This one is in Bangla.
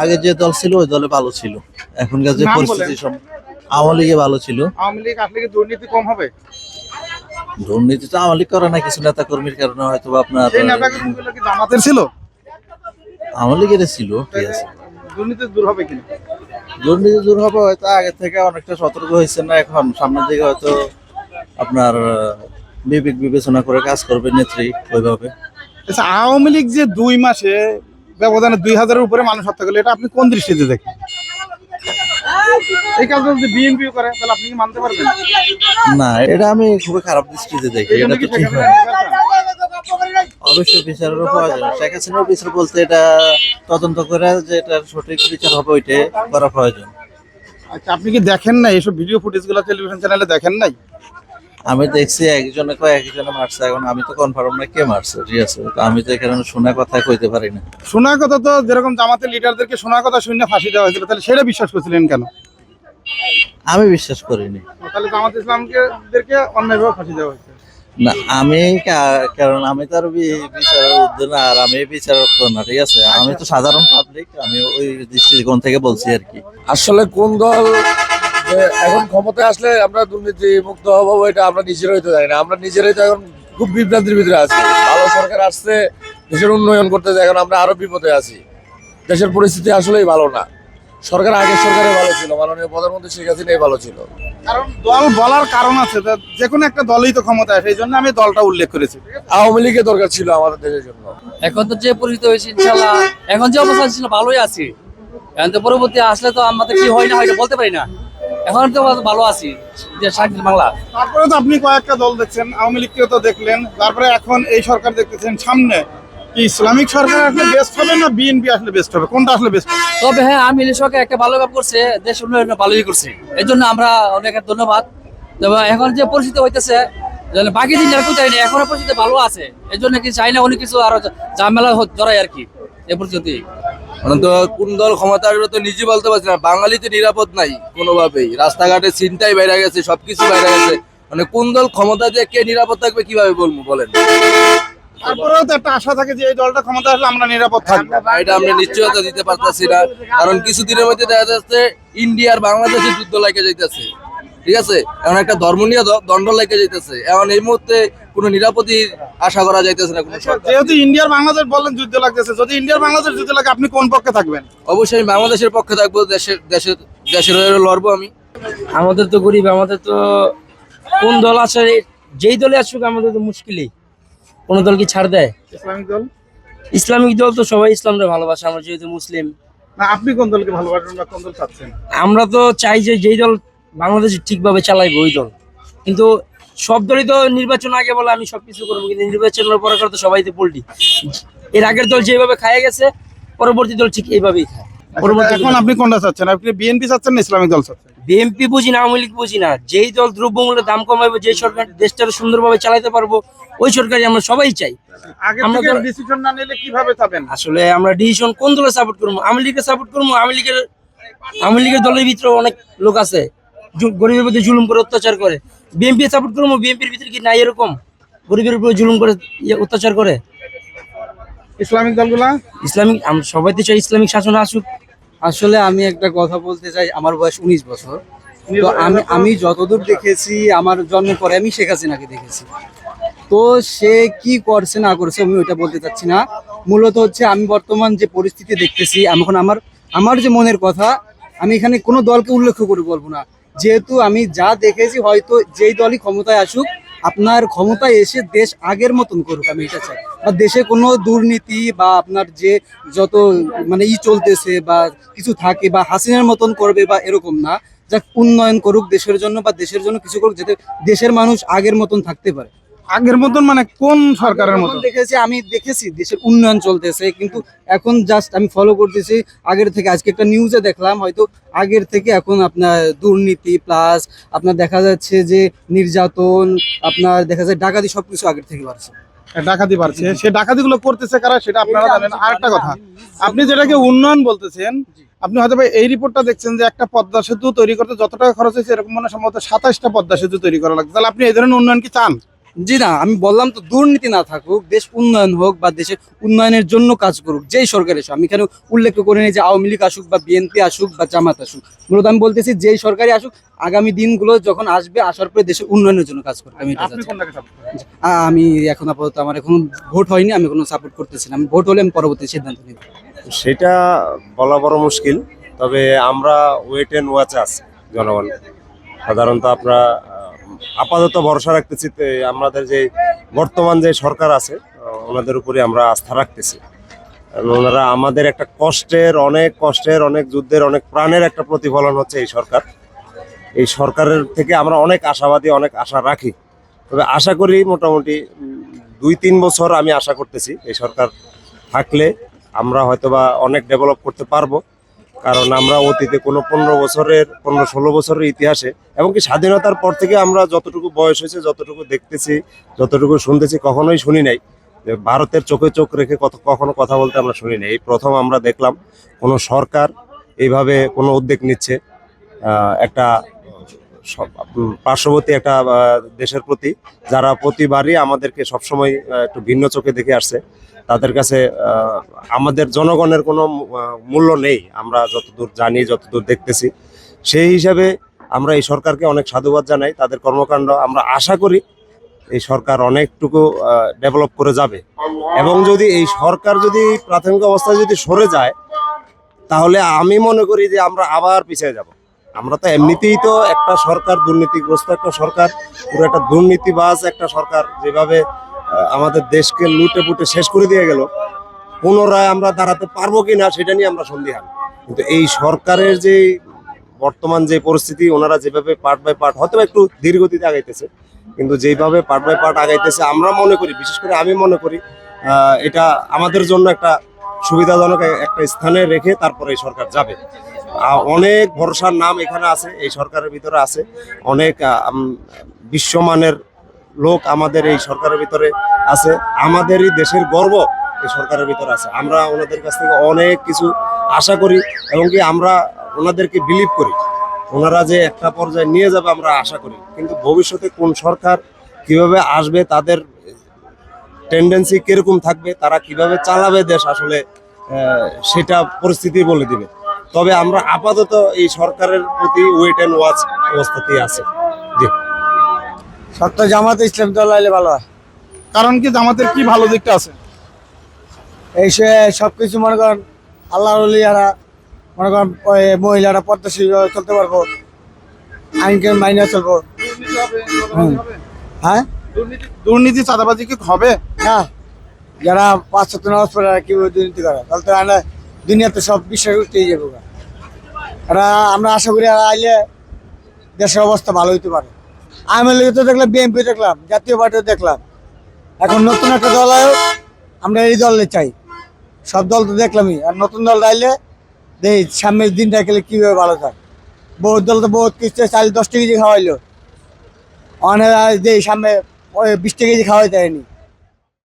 আগে যে দল ছিল ওই দলে ভালো ছিল। এখনকার যে পরিস্থিতি সব আওয়ামী লীগে ভালো ছিল। আওয়ামী লীগ আসলে কি দুর্নীতি কম হবে? দুর্নীতি তো আওয়ামী লীগ করে না কিছু নেতা কর্মীর কারণে হয়তো বা আপনার জামাতের ছিল? আওয়ামী লীগের ছিল ঠিক আছে। দুর্নীতি দূর হবে কিনা? দুর্নীতি দূর হবে হয়তো আগে থেকে অনেকটা সতর্ক হয়েছে না এখন সামনের দিকে হয়তো আপনার বিবেক বিবেচনা করে কাজ করবে নেত্রী ওইভাবে। আচ্ছা আওয়ামী লীগ যে দুই মাসে ব্যবধানে দুই হাজারের উপরে মানুষ হত্যা করলে এটা আপনি কোন দৃষ্টিতে দেখেন? এই কাজটা যদি বিএনপি করে তাহলে আপনি কি মানতে পারবেন? না এটা আমি খুবই খারাপ দৃষ্টিতে দেখি এটা কি তো ঠিক হয় অবশ্যই বিচারেরও প্রয়োজন শেখ হাসিনার বিচার বলতে এটা তদন্ত করে যে এটা সঠিক বিচার হবে ওইটা করা প্রয়োজন। আচ্ছা আপনি কি দেখেন না এইসব ভিডিও ফুটেজগুলো টেলিভিশন চ্যানেলে দেখেন নাই? আমি দেখছি একজনে কয় একজনে মারছে। এখন আমি তো কনফার্ম না কে মারছে ঠিক আছে? তো আমি তো এখানে শোনা কথা কইতে পারি না। শোনা কথা তো যেরকম জামাতের লিডারদেরকে শোনা কথা শুনে ফাঁসি দেওয়া হয়েছিল তাহলে সেটা বিশ্বাস করছিলেন কেন? আমি বিশ্বাস করিনি। তাহলে জামাত ইসলামকে দেরকে অন্যায়ভাবে ফাঁসি দেওয়া হয়েছে। না আমি কারণ আমি তো আর বিচারের ঊর্ধ্বে না আর আমি বিচারক না ঠিক আছে? আমি তো সাধারণ পাবলিক আমি ওই দৃষ্টিকোণ থেকে বলছি আর কি। আসলে কোন দল এখন ক্ষমতায় আসলে আমরা দুর্নীতি মুক্ত হব এটা আমরা নিজেরাই তো জানি না। আমরা নিজেরাই তো এখন খুব বিভ্রান্তির ভিতরে আছি। ভালো সরকার আসছে দেশের উন্নয়ন করতে যায় এখন আমরা আরও বিপদে আছি। দেশের পরিস্থিতি আসলেই ভালো না। সরকার আগের সরকারে ভালো ছিল মাননীয় প্রধানমন্ত্রী শেখ হাসিনাই ভালো ছিল। কারণ দল বলার কারণ আছে যে কোনো একটা দলই তো ক্ষমতা আসে এই জন্য আমি দলটা উল্লেখ করেছি। আওয়ামী লীগের দরকার ছিল আমাদের দেশের জন্য। এখন তো যে পরিস্থিতি হয়েছে ইনশাল্লাহ। এখন যে অবস্থা ছিল ভালোই আছি। এখন তো পরবর্তী আসলে তো আমাদের কি হয় না হয় বলতে পারি না। এখন তো ভালো আছি। যে স্বাধীন বাংলা। তারপরে তো আপনি কয়েকটা দল দেখছেন আওয়ামী লীগকেও তো দেখলেন। তারপরে এখন এই সরকার দেখতেছেন সামনে কি ইসলামিক সরকার আসলে বেস্ট হবে না বিএনপি আসলে বেস্ট হবে? কোনটা আসলে বেস্ট তবে হ্যাঁ আমি সরকার একটা ভালো কাজ করছে দেশ উন্নয়ন ভালোই করছে। এই জন্য আমরা অনেক ধন্যবাদ। তবে এখন যে পরিস্থিতি হইতেছে বাকি দিন আর কোথায় নেই? এখনও পরিস্থিতি ভালো আছে। এই জন্য কি চাই না অনেক কিছু আরও ঝামেলা জড়াই আর কি এ পরিস্থিতি অনন্ত কোন দল ক্ষমতা আসবে তো নিজে বলতে পারছি না। বাঙালিতে নিরাপদ নাই কোনোভাবেই। রাস্তাঘাটে চিন্তাই বাইরে গেছে সবকিছু বাইরে গেছে। মানে কোন দল ক্ষমতা দিয়ে কে নিরাপদ থাকবে কীভাবে বলব বলেন? তারপরেও তো একটা আশা থাকে যে এই দলটা ক্ষমতা আসলে আমরা নিরাপদ থাকব। এটা আমরা নিশ্চয়তা দিতে পারতেছি না। কারণ কিছুদিনের মধ্যে দেখা যাচ্ছে ইন্ডিয়ার বাংলাদেশের যুদ্ধ লাগে যাইতেছে। ঠিক আছে? এখন একটা ধর্ম নিয়ে দণ্ড লেগে যাইতেছে। এখন এই মুহূর্তে কোনো নিরাপত্তির আশা করা যাইতেছে না কোনো যেহেতু ইন্ডিয়ার বাংলাদেশ বললেন যুদ্ধ লাগতেছে যদি ইন্ডিয়ার বাংলাদেশ যুদ্ধ লাগে আপনি কোন পক্ষে থাকবেন? অবশ্যই আমি বাংলাদেশের পক্ষে থাকব দেশের দেশের দেশের হয়ে লড়বো আমি। আমাদের তো গরিব আমাদের তো কোন দল আছে যেই দলে আসুক আমাদের তো মুশকিলই। কোন দল কি ছাড় দেয়? ইসলামিক দল? ইসলামিক দল তো সবাই ইসলামরে ভালোবাসে আমরা যেহেতু মুসলিম। না আপনি কোন দলকে ভালোবাসেন বা কোন দল চাচ্ছেন? আমরা তো চাই যে যেই দল বাংলাদেশ ঠিকভাবে চালাইবে ওই দল। কিন্তু সব দলই তো নির্বাচন আগে বলে আমি সবকিছু করব কিন্তু নির্বাচনের পরে করে তো সবাই তো পোল্টি এর আগের দল যেভাবে খাইয়ে গেছে পরবর্তী দল ঠিক এইভাবেই খায়। পরবর্তী এখন আপনি কোনটা চাচ্ছেন? আপনি বিএনপি চাচ্ছেন না ইসলামিক দল চাচ্ছেন? বিএনপি বুঝি না আওয়ামী লীগ বুঝি না। যেই দল দ্রব্যমূল্যের দাম কমাবে যেই সরকার সুন্দরভাবে চালাতে পারব ওই সরকারই আমরা সবাই চাই। আমরা ডিসিশন না নিলে কীভাবে চাবেন? আসলে আমরা ডিসিশন কোন দলে সাপোর্ট করব? আওয়ামী লীগকে সাপোর্ট করব? আওয়ামী লীগের আওয়ামী লীগের দলের ভিতরে অনেক লোক আছে। গরিবের প্রতি জুলুম করে অত্যাচার করে। বিএনপি সাপোর্ট করব বিএনপির ভিতরে কি নাই এরকম? গরিবের উপরে জুলুম করে ইয়ে অত্যাচার করে? ইসলামিক দলগুলা? ইসলামিক সবাই তো চাই ইসলামিক শাসন আসুক। আসলে আমি একটা কথা বলতে চাই আমার বয়স উনিশ বছর। তো আমি আমি যতদূর দেখেছি আমার জন্মের পরে আমি শেখ হাসিনাকে দেখেছি। তো সে কি করছে না করছে আমি ওইটা বলতে চাচ্ছি না। মূলত হচ্ছে আমি বর্তমান যে পরিস্থিতি দেখতেছি আমি এখন আমার আমার যে মনের কথা আমি এখানে কোনো দলকে উল্লেখ করে বলব না। যেহেতু আমি যা দেখেছি, হয়তো যেই দলই ক্ষমতায় আসুক, আপনার ক্ষমতায় এসে দেশ আগের মতন করুক আমি এটা চাই। বা দেশে কোনো দুর্নীতি বা আপনার যে যত মানে ই চলতেছে বা কিছু থাকে বা হাসিনার মতন করবে বা এরকম না যা উন্নয়ন করুক দেশের জন্য বা দেশের জন্য কিছু করুক, যাতে দেশের মানুষ আগের মতন থাকতে পারে। আগের মতন মানে কোন সরকারের মতন দেখেছি আমি দেখেছি দেশের উন্নয়ন চলতেছে কিন্তু এখন জাস্ট আমি ফলো করতেছি আগের থেকে আজকে একটা নিউজে দেখলাম হয়তো আগের থেকে এখন আপনার দুর্নীতি প্লাস আপনার দেখা যাচ্ছে যে নির্যাতন আপনার দেখা যায় ডাকাতি সবকিছু আগের থেকে বাড়ছে। ডাকাতি পারছে সে ডাকাতি গুলো করতেছে কারা সেটা আপনারা জানেন। আর একটা কথা আপনি যেটাকে উন্নয়ন বলতেছেন আপনি হয়তো এই রিপোর্টটা দেখছেন যে একটা পদ্মা সেতু তৈরি করতে যত টাকা খরচ হয়েছে এরকম মানে সম্ভবত সাতাশটা পদ্মা সেতু তৈরি করা লাগবে তাহলে আপনি এই ধরনের উন্নয়ন কি চান? জি না আমি বললাম তো দুর্নীতি না থাকুক দেশ উন্নয়ন হোক বা দেশের উন্নয়নের জন্য কাজ করুক যেই সরকার এসে আমি এখানে উল্লেখ করে নিই যে আওয়ামী লীগ আসুক বা বিএনপি আসুক বা জামাত আসুক। মূলত আমি বলতেছি যেই সরকারি আসুক আগামী দিনগুলো যখন আসবে আসার পরে দেশের উন্নয়নের জন্য কাজ করবে। আমি করেন? আমি এখন আপাতত আমার এখন ভোট হয়নি আমি কোনো সাপোর্ট করতেছি না। আমি ভোট হলে আমি পরবর্তী সিদ্ধান্ত নিব। সেটা বলা বড় মুশকিল তবে আমরা ওয়েট এন্ড ওয়াচ আছি জনগণ। সাধারণত আমরা আহ, আপাতত ভরসা রাখতেছি আমাদের যে বর্তমান যে সরকার আছে ওনাদের উপরে আমরা আস্থা রাখতেছি। ওনারা আমাদের একটা কষ্টের, অনেক কষ্টের, অনেক যুদ্ধের, অনেক প্রাণের একটা প্রতিফলন হচ্ছে এই সরকার। এই সরকারের থেকে আমরা অনেক আশাবাদী, অনেক আশা রাখি। তবে আশা করি মোটামুটি দুই, তিন বছর আমি আশা করতেছি এই সরকার থাকলে আমরা হয়তোবা অনেক ডেভেলপ করতে পারব। কারণ আমরা অতীতে কোনো পনেরো বছরের, পনেরো ষোলো বছরের ইতিহাসে এমনকি স্বাধীনতার পর থেকে আমরা যতটুকু বয়স হয়েছে, যতটুকু দেখতেছি, যতটুকু শুনতেছি, কখনোই শুনি নাই। যে ভারতের চোখে চোখ রেখে কত, কখনো কথা বলতে আমরা শুনি নাই। এই প্রথম আমরা দেখলাম, কোনো সরকার এইভাবে কোনো উদ্যোগ নিচ্ছে একটা পার্শ্ববর্তী একটা দেশের প্রতি, যারা প্রতিবারই আমাদেরকে সবসময় একটু ভিন্ন চোখে দেখে আসছে। তাদের কাছে আমাদের জনগণের কোনো মূল্য নেই। আমরা যতদূর জানি, যতদূর দেখতেছি। সেই হিসাবে আমরা এই সরকারকে অনেক সাধুবাদ জানাই। তাদের কর্মকাণ্ড আমরা আশা করি এই সরকার অনেকটুকু ডেভেলপ করে যাবে। এবং যদি এই সরকার যদি প্রাথমিক অবস্থায় যদি সরে যায়, তাহলে আমি মনে করি যে আমরা আবার পিছিয়ে যাব। আমরা তো এমনিতেই তো একটা সরকার, দুর্নীতিগ্রস্ত একটা সরকার, পুরো একটা দুর্নীতিবাজ একটা সরকার। যেভাবে আমাদের দেশকে লুটে পুটে শেষ করে দিয়ে গেল। পুনরায় আমরা দাঁড়াতে পারব কিনা সেটা নিয়ে আমরা সন্দিহান। কিন্তু এই সরকারের যে বর্তমান যে পরিস্থিতি, ওনারা যেভাবে পার্ট বাই পার্ট হয়তো একটু ধীরগতিতে আগাইতেছে, কিন্তু যেভাবে পার্ট বাই পার্ট আগাইতেছে, আমরা মনে করি, বিশেষ করে আমি মনে করি এটা আমাদের জন্য একটা সুবিধাজনক একটা স্থানে রেখে তারপরে এই সরকার যাবে। অনেক ভরসার নাম এখানে আছে, এই সরকারের ভিতরে আছে। অনেক বিশ্বমানের লোক আমাদের এই সরকারের ভিতরে আছে, আমাদেরই দেশের গর্ব এই সরকারের ভিতরে আছে। আমরা ওনাদের কাছ থেকে অনেক কিছু আশা করি এবং কি আমরা ওনাদেরকে বিলিভ করি। ওনারা যে একটা পর্যায়ে নিয়ে যাবে আমরা আশা করি। কিন্তু ভবিষ্যতে কোন সরকার কীভাবে আসবে, তাদের টেন্ডেন্সি কীরকম থাকবে, তারা কীভাবে চালাবে দেশ আসলে সেটা পরিস্থিতি বলে দিবে। তবে আমরা আপাতত এই সরকারের প্রতি ওয়েট অ্যান্ড ওয়াচ অবস্থাতেই আছে। সত্য জামাত ইসলাম দল আইলে ভালো হয়। কারণ কি জামাতের কি ভালো দিকটা আছে? এই সে সবকিছু মনে করেন আল্লাহ আরা মনে করেন ওই মহিলারা পদ্মশীল চলতে পারব আইনকে মাইনে চলবো। হ্যাঁ? দুর্নীতি চাঁদাবাজি কি হবে? হ্যাঁ। যারা পাঁচ সত্তর নামাজ পড়ে আর কি দুর্নীতি করে তাহলে তো আনা দুনিয়াতে সব বিশ্বাস উঠতেই যাব। আমরা আশা করি আইলে দেশের অবস্থা ভালো হইতে পারে। আওয়ামী লীগ তো দেখলাম, বিএনপি দেখলাম, জাতীয় পার্টিও দেখলাম। এখন নতুন একটা দল আয়োগ আমরা এই দলে চাই। সব দল তো দেখলামই, আর নতুন দল আইলে দেই, সামনের দিনটা গেলে কীভাবে ভালো থাক? বহুত দল তো বহুত কিছু চাল দশটা কেজি খাওয়াইলো। অনেক দেই, সামনে, ওই বিশটা কেজি খাওয়াই দেয়নি